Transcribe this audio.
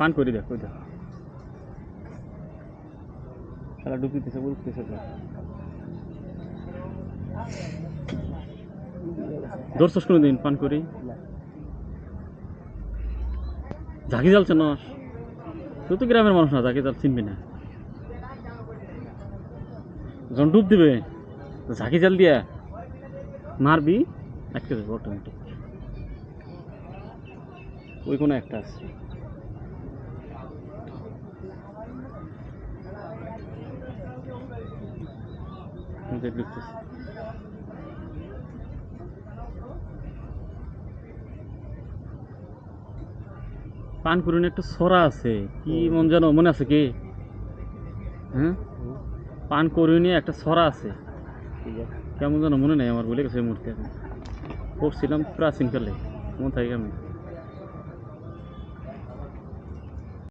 পান করি দেখ ওই দেখ খেলা ডুবতেছে উঠতেছে তো ধরছস কোনো দিন পান করি? ঝাঁকি জ্বালছে না। তুই তো গ্রামের মানুষ না ঝাঁকি জাল চিনবি না। যখন ডুব দিবে ঝাঁকি জাল দিয়া মারবি একটা যাবে অটোমেটিক ওই কোনো একটা আছে। ঢুকতেছে। পান করুন একটা সরা আছে। কি মন যেন মনে আছে কি? হ্যাঁ? পান করুনি একটা সরা আছে। কেমন যেন মনে নেই আমার বলে গেছে মূর্তি এখন পড়ছিলাম প্রাচীনকালে। মন থাকে কেমন?